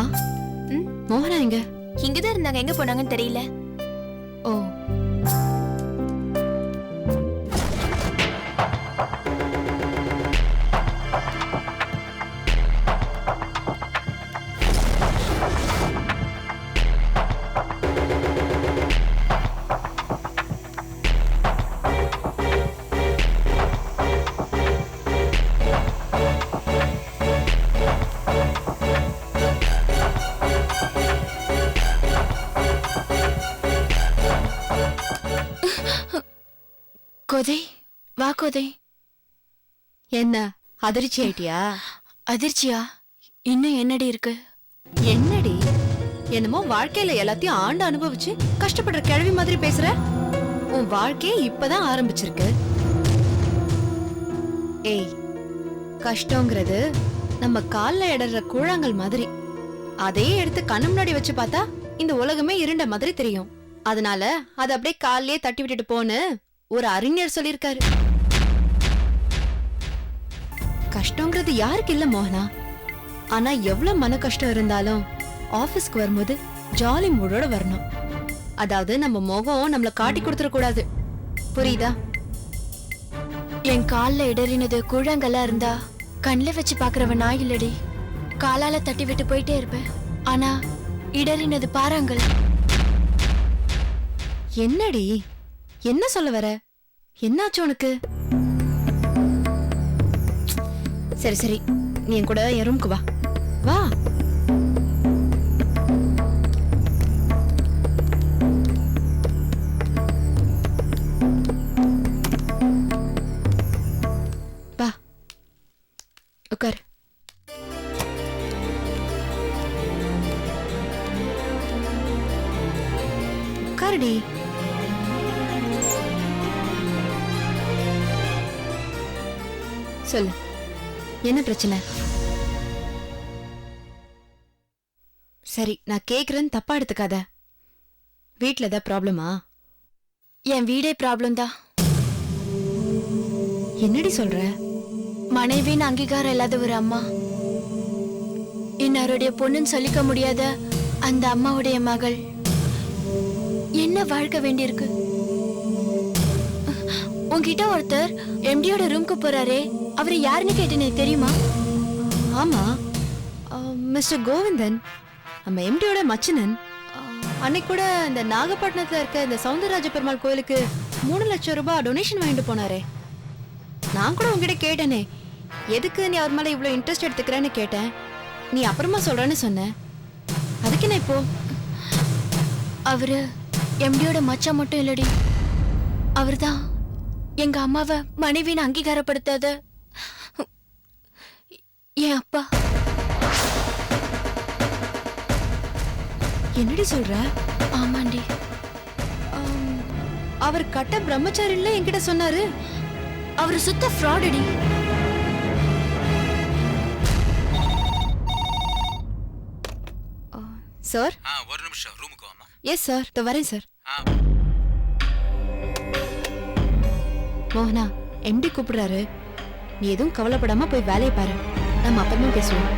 உமா ம்? மோகனா எங்க? இங்கதான் இருந்தாங்க. எங்க போனாங்கன்னு தெரியல. கோதை என்ன அதிர்ச்சி ஆயிட்டியா? அதிர்ச்சியா? இன்னும் என்னடி இருக்கு? என்னடி? என்னமோ வாழ்க்கையில எல்லாத்தையும் ஆண்டு அனுபவிச்சு கஷ்டப்படுற கிழவி மாதிரி பேசுற? உன் வாழ்க்கையே இப்பதான் ஆரம்பிச்சிருக்கு. ஏய் கஷ்டங்கிறது நம்ம கால்ல இடற கூழாங்கல் மாதிரி. அதையே எடுத்து கண்ணு முன்னாடி வச்சு பார்த்தா இந்த உலகமே இருண்ட மாதிரி தெரியும். அதனால அதை அப்படியே கால்லயே தட்டி விட்டுட்டு போன்னு ஒரு அறிஞர் சொல்லியிருக்காரு. கஷ்டங்கிறது யாருக்கு இல்ல மோகனா? ஆனா எவ்வளவு மன கஷ்டம் இருந்தாலும் ஆபீஸ்க்கு வரும்போது ஜாலி மூடோட வரணும். அதாவது நம்ம முகம் நம்மள காட்டி கொடுத்துட கூடாது. புரியுதா? என் கால்ல இடறினது கூழாங்கல்லா இருந்தா கண்ணில் வச்சு பாக்குறவன் நான் இல்லடி. காலால தட்டி விட்டு போயிட்டே இருப்பேன். ஆனா இடறினது பாறாங்கல். என்னடி? என்ன சொல்ல வர? என்னாச்சு உனக்கு? சரி சரி. நீ என் கூட என் ரூம்க்கு வா வா. என்ன பிரச்சனை? சரி நான் கேக்குறேன்னு தப்பா எடுத்துக்காத. வீட்ல ஏதாவது ப்ராப்ளமா? என் வீடே ப்ராப்ளம் தான். என்னடி சொல்ற? மனைவின்னு அங்கீகாரம் இல்லாத ஒரு அம்மா. இன்னருடைய பொண்ணுன்னு சொல்லிக்க முடியாத அந்த அம்மாவுடைய மகள். என்ன வாழ்க்கை வேண்டியிருக்கு? உன்கிட்ட ஒருத்தர் எம்டியோட ரூம்க்கு போறாரே. அவர் யாருன்னு கேட்டேனே தெரியுமா? ஆமா. மிஸ்டர் கோவிந்தன் நம்ம எம்டியோட மச்சனன். அன்னைக்கு கூட இந்த நாகப்பட்டினத்துல இருக்க இந்த சவுந்தரராஜ பெருமாள் கோயிலுக்கு மூணு லட்சம் ரூபாய் டொனேஷன் வாங்கிட்டு போனாரே. நான் கூட உங்ககிட்ட கேட்டேனே எதுக்கு நீ அவர் மேலே இவ்வளோ இன்ட்ரெஸ்ட் எடுத்துக்கிறேன்னு கேட்டேன். நீ அப்புறமா சொல்கிறேன்னு சொன்ன அதுக்கு என்ன இப்போ? அவரு எம்டியோட மச்சா மட்டும் இல்லடி. அவர்தான் எங்கள் அம்மாவை மனைவின்னு அங்கீகாரப்படுத்தாத என் அப்பா? என்னடி சொல்ற? ஆமாண்டி. ஆம், அவர் கட்ட பிரம்மச்சாரில என்கிட்ட சொன்னாரு. அவர் சுத்த ஃப்ராடடி சார்? ஒரு நிமிஷம் ரூமுக்கு வாமா எஸ் சார். இதோ வரேன் சார். மோகனா எம்டி கூப்பிடுறாரு. நீ எதுவும் கவலைப்படாம போய் வேலையை பாரு. நம்ம அப்புறமா பேசுவோம்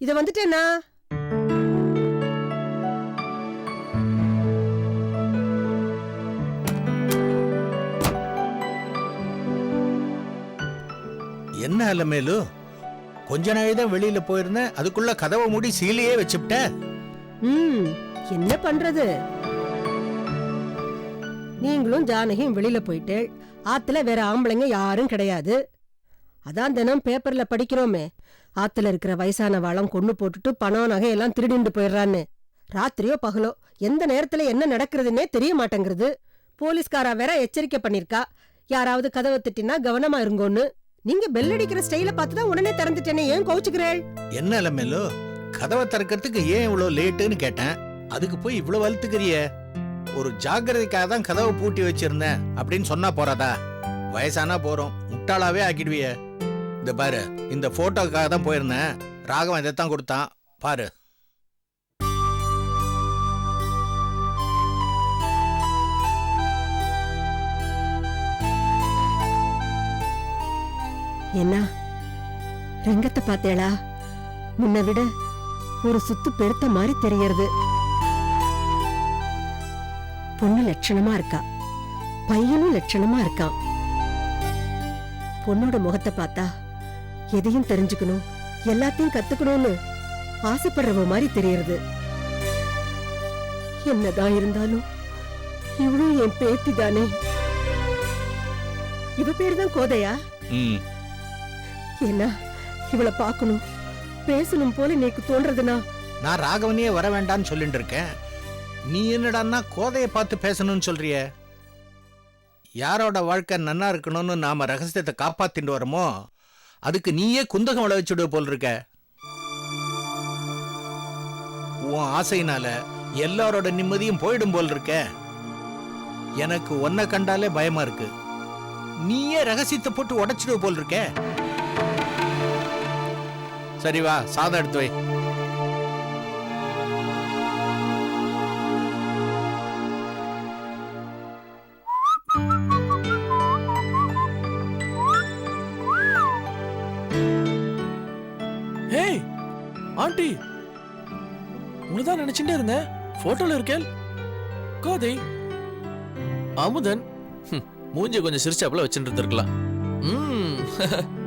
இத வந்துட்டேனா என்ன மேலு. கொஞ்ச நாள் தான் வெளியில போயிருந்தேன். அதுக்குள்ள கதவை மூடி சீலையே வச்சுப்ட ம் என்ன பண்றது? நீங்களும் ஜானகியும் வெளியில போயிட்டு ஆத்துல வேற ஆம்பளைங்க யாரும் கிடையாது. அதான் தினம் பேப்பர்ல படிக்கிறோமே. ஆத்துல இருக்கிற வயசான வாழம் கொண்டு போட்டுட்டு பணம் நகை எல்லாம் திருடிண்டு போயிடுறான்னு. ராத்திரியோ பகலோ எந்த நேரத்துல என்ன நடக்கிறதுனே தெரிய மாட்டேங்கிறது. போலீஸ்காரா வேற எச்சரிக்கை பண்ணிருக்கா. யாராவது கதவை திட்டினா கவனமா இருங்கோன்னு. நீங்க பெல் அடிக்கிற ஸ்டைல பார்த்து தான் உடனே திறந்துட்டேனே. ஏன் கோச்சுக்கிறேள் என்ன அலமேலு கதவை திறக்கிறதுக்கு ஏன் இவ்வளவு லேட்டுன்னு கேட்டேன். அதுக்கு போய் இவ்வளவு வலுத்துக்கிறிய? ஒரு ஜாக்கிரதைக்காக தான் கதவை பூட்டி வச்சிருந்தேன் அப்படின்னு சொன்னா போறாதா? வயசானா போறோம். முட்டாளாவே ஆக்கிடுவிய. இந்த பாரு இந்த போட்டோக்காக தான் போயிருந்தேன். ராகவன் இதைத்தான் கொடுத்தான். பாரு. என்ன ரங்கத்தை பார்த்தேளா? முன்ன விட ஒரு சுத்து பெருத்த மாதிரி தெரியறது. பொண்ணு லட்சணமா இருக்கா? பையனும் லட்சணமா இருக்கான் பொண்ணோட முகத்தை பார்த்தா எதையும் தெரிஞ்சுக்கணும் எல்லாத்தையும் கத்துக்கணும்னு ஆசைப்படுறவ மாதிரி தெரியறது. என்னதான் இருந்தாலும் இவளும் என் பேத்தி தானே இவ பேர் தான் கோதையா? ம். என்ன? இவளை பார்க்கணும். பேசணும் போல நீக்கு தோன்றதுனா? நான் ராகவனையே வர வேண்டாம்னு சொல்லிட்டு இருக்கேன் நீ என்னடான்னா கோதையை பார்த்து பேசணும்னு சொல்றிய? யாரோட வாழ்க்கை நன்னா இருக்கணும்னு நாம ரகசியத்தை காப்பாத்திட்டு வரோமோ? அதுக்கு நீயே குந்தகம் விளைவிச்சுடுவ போல் இருக்க உன் ஆசையினால எல்லாரோட நிம்மதியும் போயிடும் போல் இருக்க எனக்கு ஒன்ன கண்டாலே பயமா இருக்கு. நீயே ரகசியத்தை போட்டு உடைச்சிடுவ போல் இருக்க சரி வா சாதம் எடுத்து வை. ஏய் ஆண்டி உங்களை தான் நினைச்சுட்டே இருந்தேன் போட்டோல இருக்கேன். கோதை அமுதன் மூஞ்சி கொஞ்சம் சிரிச்சாப்புல வச்சுட்டு இருந்திருக்கலாம். ம்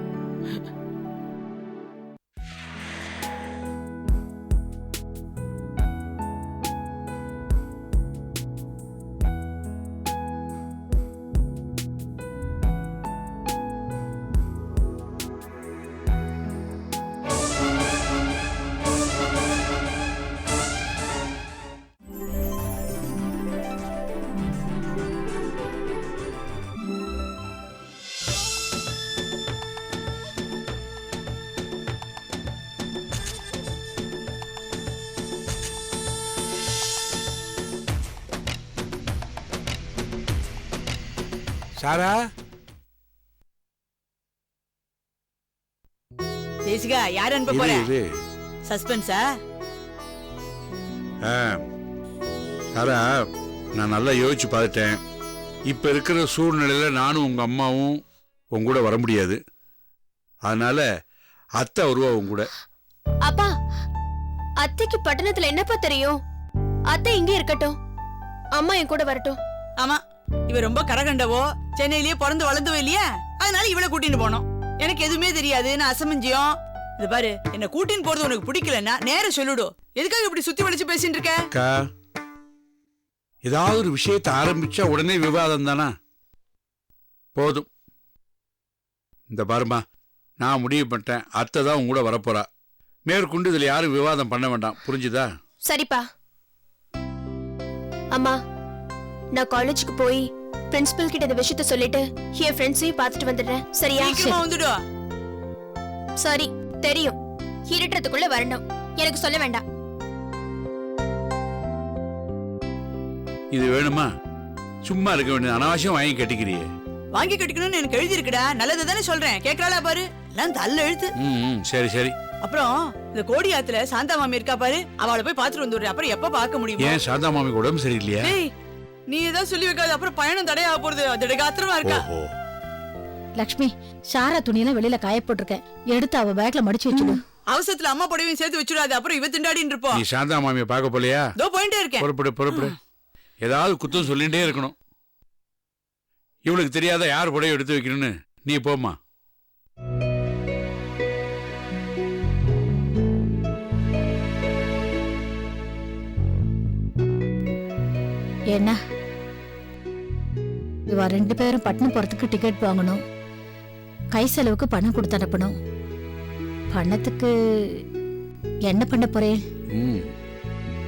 சாரா? தேசிகா யார் அனுப்ப போற? இது சஸ்பென்ஸா? ஆ, சாரா நான் நல்லா யோசிச்சு பார்த்துட்டேன். இப்ப இருக்கிற சூழ்நிலையில நானும் உங்க அம்மாவும் உங்க கூட வர முடியாது. அதனால அத்தை வருவா உங்க கூட. அப்பா அத்தைக்கு பட்டணத்துல என்னப்பா தெரியும்? அத்தை இங்கே இருக்கட்டும். அம்மா என் கூட வரட்டும். ஆமா. இவ ரொம்ப கரகண்டவோ சென்னையிலேயே பிறந்து வளர்ந்தவோ இல்லையா? அதனால இவளை கூட்டின்னு போனோம். எனக்கு எதுவுமே தெரியாது நான் அசமஞ்சியம். இது பாரு என்ன கூட்டின்னு போறது உனக்கு பிடிக்கலன்னா நேர சொல்லிடு. எதுக்காக இப்படி சுத்தி வளைச்சு பேசிட்டு இருக்க? அக்கா ஏதாவது ஒரு விஷயத்தை ஆரம்பிச்சா உடனே விவாதம் தானா? போதும். இந்த பாருமா நான் முடிவு பண்ணிட்டேன். அத்தை தான் உங்க கூட வரப்போறா. மேற்கொண்டு இதுல யாரும் விவாதம் பண்ண வேண்டாம். புரிஞ்சுதா? சரிப்பா. அம்மா நான் காலேஜுக்கு போய் பிரின்சிபல் கிட்ட இந்த விஷயத்த சொல்லிட்டு என் ஃப்ரெண்ட்ஸையும் பார்த்துட்டு வந்துடுறேன். சரியா? சீக்கிரமா வந்துடு சரி தெரியும். இருட்டுறதுக்குள்ள வரணும். எனக்கு சொல்ல வேண்டாம். இது வேணுமா? சும்மா இருக்க வேண்டியது அனாவசியம் வாங்கி கட்டிக்கிறியே. வாங்கி கட்டிக்கணும்னு எனக்கு எழுதி இருக்குடா நல்லது தானே சொல்றேன். கேக்குறாளா பாரு? எல்லாம் தள்ள எழுத்து. ம் சரி சரி. அப்புறம் இந்த கோடியாத்துல சாந்தா மாமி இருக்கா பாரு? அவளை போய் பாத்துட்டு வந்துடுறேன். அப்புறம் எப்ப பார்க்க முடியுமோ? ஏன் சாந்தா மாமிக்கு உடம்பு சரியில்லையா? நீ ஏதாவது சொல்லி வைக்காத அப்புறம் பயணம் தடையாக போறது. அதோட காத்திரமா இருக்கா? ஓஹோ. லக்ஷ்மி சாரா துணியெல்லாம் வெளியில காய போட்டிருக்கேன். எடுத்து அவ பேக்ல மடிச்சு வச்சுடு. அவசரத்துல அம்மா புடவையும் சேர்த்து வச்சிடாத அப்புறம் இவ திண்டாடின்னு இருப்போம் நீ சாந்தா மாமியை பார்க்க போலையா? இதோ போயிட்டே இருக்கேன். புறப்படு புறப்படு. ஏதாவது குத்தம் சொல்லிட்டே இருக்கணும். இவளுக்கு தெரியாத யார் புடவை எடுத்து வைக்கணும்னு நீ போம்மா. என்ன? இவ ரெண்டு பேரும் பட்டணம் போறதுக்கு டிக்கெட் வாங்கணும். கை செலவுக்கு பணம் கொடுத்து அனுப்பணும். பணத்துக்கு என்ன பண்ண போறேன்? ம்.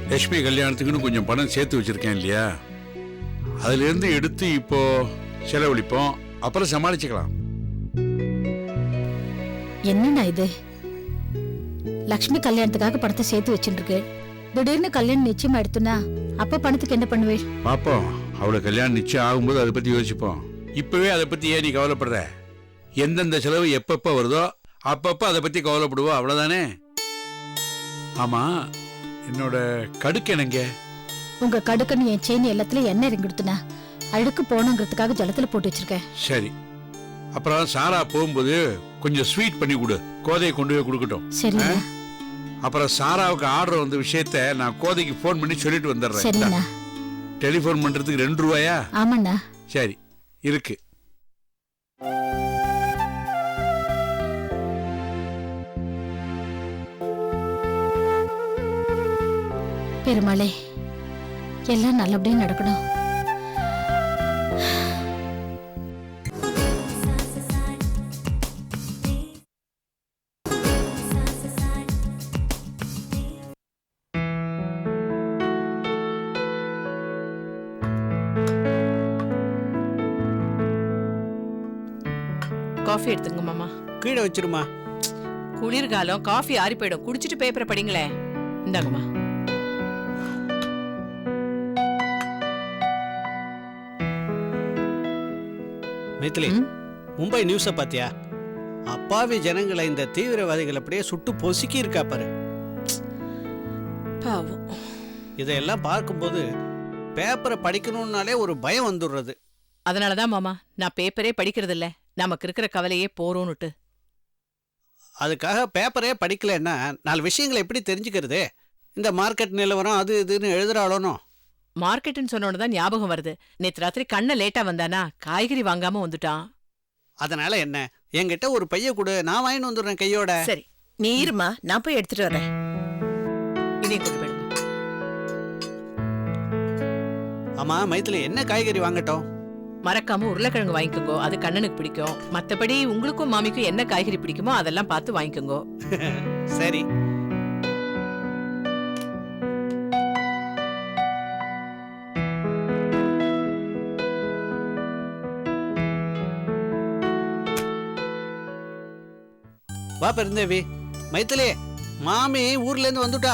லட்சுமி கல்யாணத்துக்குன்னு கொஞ்சம் பணம் சேர்த்து வச்சிருக்கேன் இல்லையா? அதுல இருந்து எடுத்து இப்போ செலவழிப்போம். அப்புறம் சமாளிச்சுக்கலாம். என்னண்ணா இது? லக்ஷ்மி கல்யாணத்துக்காக பணத்தை சேர்த்து வச்சுட்டு இருக்கு திடீர்னு கல்யாணம் நிச்சயமா எடுத்துனா அப்ப பணத்துக்கு என்ன பண்ணுவேன்? பாப்போம் அவளை கல்யாணம் நிச்சயம் ஆகும்போது அதை பத்தி யோசிப்போம். இப்பவே அதை பத்தி ஏன் நீ கவலைப்படுற? எந்தெந்த செலவு எப்பப்ப வருதோ அப்பப்ப அதை பத்தி கவலைப்படுவோம் அவ்வளவுதானே? ஆமா என்னோட கடுக்கெனங்க உங்க கடுக்கன்னு என் செயின் எல்லாத்துலயும் எண்ணெய் இறங்கிடுத்துனா அழுக்கு போகணுங்கிறதுக்காக ஜலத்துல போட்டு வச்சிருக்கேன். சரி. அப்புறம் சாரா போகும்போது கொஞ்சம் ஸ்வீட் பண்ணி கொடு. கோதையை கொண்டு போய் கொடுக்கட்டும். சரிண்ணா அப்புறம் சாராவுக்கு ஆர்டர் வந்த விஷயத்த நான் கோதைக்கு ஃபோன் பண்ணி சொல்லிட்டு வந்துடுறேன். சரிண்ணா டெலிஃபோன் பண்றதுக்கு ரெண்டு ரூபாயா? ஆமாண்ணா சரி இருக்கு. பெருமாளே எல்லாம் நல்லபடியா நடக்கணும். வச்சிருமா? குளிர்காலம் காஃபி ஆறி போயிடும். குடிச்சிட்டு பேப்பரை படிங்களேன் இந்தாங்கம்மா. மைத்திலி? மும்பை நியூஸை பாத்தியா? அப்பாவி ஜனங்களை இந்த தீவிரவாதிகள் அப்படியே சுட்டு பொசுக்கி இருக்கா பாரு. பாவம். இதையெல்லாம் பார்க்கும்போது பேப்பரை படிக்கணும்னாலே ஒரு பயம் வந்துடுறது. அதனாலதான் மாமா நான் பேப்பரே படிக்கிறது இல்ல நமக்கு இருக்கிற கவலையே போறோம்னுட்டு அதுக்காக பேப்பரே படிக்கலைன்னா நாலு விஷயங்களை எப்படி தெரிஞ்சுக்கிறது? இந்த மார்க்கெட் நிலவரம் அது இதுன்னு எழுதுறாளோனோ? மார்க்கெட்னு சொன்னோன்னு தான் ஞாபகம் வருது. நேத்து ராத்திரி கண்ண லேட்டா வந்தானா? காய்கறி வாங்காம வந்துட்டான். அதனால என்ன? என்கிட்ட ஒரு பைய கொடு நான் வாங்கிட்டு வந்துடுறேன் கையோட. சரி நீ இருமா நான் போய் எடுத்துட்டு வரேன். இதையும் கொண்டு போயிடுங்க ஆமா மைத்திலி என்ன காய்கறி வாங்கட்டும்? மறக்காம உருளைக்கிழங்கு வாங்கிக்கோங்க. அது கண்ணனுக்கு பிடிக்கும். மத்தபடி உங்களுக்கும் மாமிக்கும் என்ன காய்கறி பிடிக்குமோ அதெல்லாம் பார்த்து வாங்கிக்கோங்க. சரி. வா பெருந்தேவி. மைத்திலி மாமி ஊர்ல இருந்து வந்துட்டா.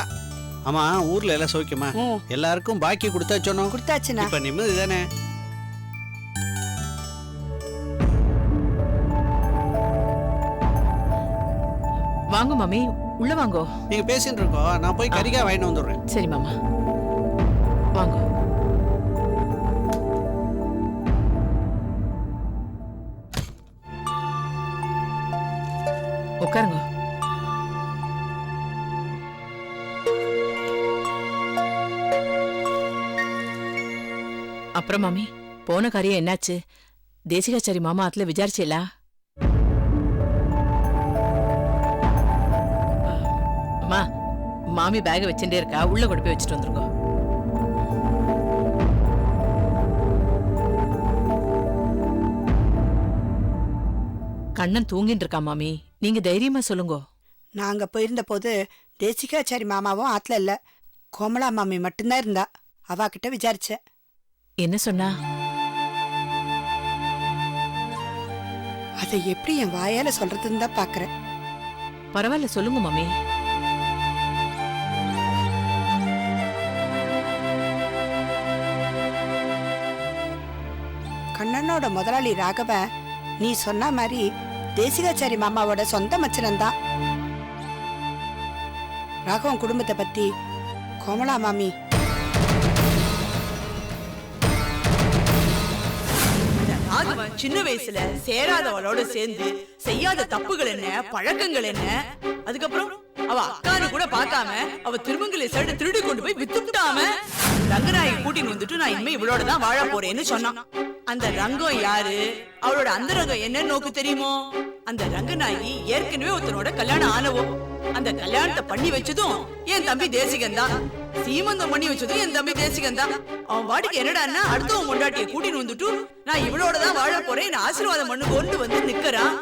ஆமா ஊர்ல எல்லாம் சௌக்கியமா? எல்லாருக்கும் பாக்கி கொடுத்தா சொன்னோம். கொடுத்தாச்சுண்ணா. இப்ப நிம்மதி தானே வாங்க மாமி உள்ள வாங்கோ. நீங்க பேசிட்டு இருக்கோம் நான் போய் கறிக்காய் வாங்கிட்டு வந்துடுறேன். சரி மாமா. வாங்க. உட்காருங்க அப்புறம் மாமி போன காரியம் என்னாச்சு? தேசிகாச்சாரி மாமா ஆத்துல விசாரிச்சேலா அம்மா மாமி பேக் வச்சுட்டே இருக்கா? உள்ள கொண்டு போய் வச்சுட்டு வந்துருங்க. கண்ணன் தூங்கிட்டு இருக்கான் மாமி? நீங்க தைரியமா சொல்லுங்க. நாங்க போயிருந்த போது தேசிகாச்சாரி மாமாவும் ஆத்துல இல்ல. கோமலா மாமி மட்டும்தான் இருந்தா. அவ கிட்ட விசாரிச்சேன் என்ன சொன்னா? அதை எப்படி என் வாயால சொல்றதுன்னு தான் பாக்குறேன். பரவாயில்ல சொல்லுங்க மாமி. கண்ணனோட முதலாளி ராகவ நீ சொன்ன மாதிரி தேசிகாச்சாரி மாமாவோட சொந்த மச்சனன் தான் ராகவன் குடும்பத்தை பத்தி கோமலா மாமி. ராகவன் சின்ன வயசுல சேராதவளோட சேர்ந்து செய்யாத தப்புகள் என்ன பழக்கங்கள் என்ன? அதுக்கப்புறம் அவ அக்கானு கூட பார்க்காம அவ திருமங்கலை சட்டை திருடி கொண்டு போய் வித்துட்டாம ரங்கநாயகி கூட்டின்னு வந்துட்டு நான் இனிமே இவளோட தான் வாழ போறேன்னு சொன்னான். அந்த ரங்கம் யாரு? அவளோட அந்த ரங்கம் என்ன நோக்கு தெரியுமோ? அந்த ரங்கநாயகி ஏற்கனவே ஒருத்தனோட கல்யாணம் ஆனவோ அந்த கல்யாணத்தை பண்ணி வச்சதும் என் தம்பி தேசிகன் தான். சீமந்தம் பண்ணி வச்சதும் என் தம்பி தேசிகன் தான். அவன் வாடிக்கு என்னடான்னா அடுத்தவன் கொண்டாட்டிய கூட்டின்னு வந்துட்டு நான் இவளோட தான் வாழ போறேன் என்ன ஆசீர்வாதம் பண்ணு கொண்டு வந்து நிக்கிறான்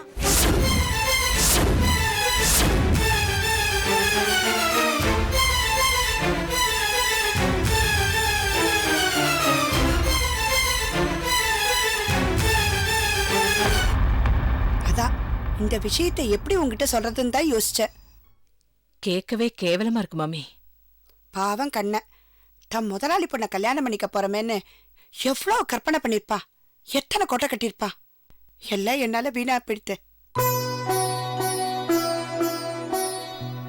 இந்த விஷயத்தை எப்படி உங்ககிட்ட சொல்றதுன்னு தான் யோசிச்சேன். கேட்கவே கேவலமா இருக்கு மாமி. பாவம் கண்ண. தம் முதலாளி பொண்ண கல்யாணம் பண்ணிக்க போறமேன்னு எவ்வளோ கற்பனை பண்ணிருப்பா. எத்தனை கொட்டை கட்டியிருப்பா எல்லாம் என்னால வீணா போயிடுத்து.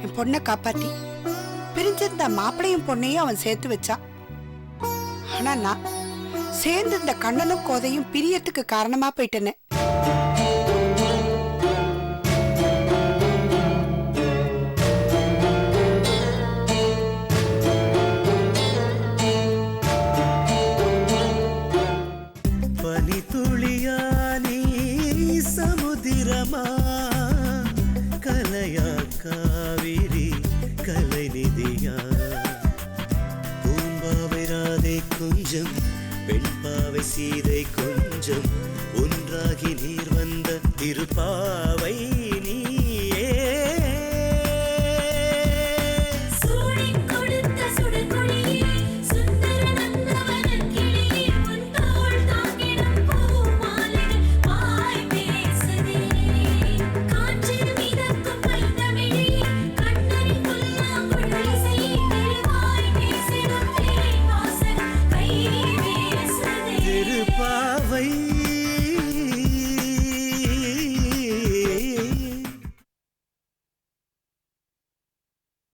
என் பொண்ணை காப்பாத்தி பிரிஞ்சிருந்த மாப்பிளையும் பொண்ணையும் அவன் சேர்த்து வச்சான். ஆனா நான் சேர்ந்து இந்த கண்ணனும் கோதையும் பிரியத்துக்கு காரணமா போயிட்டேனே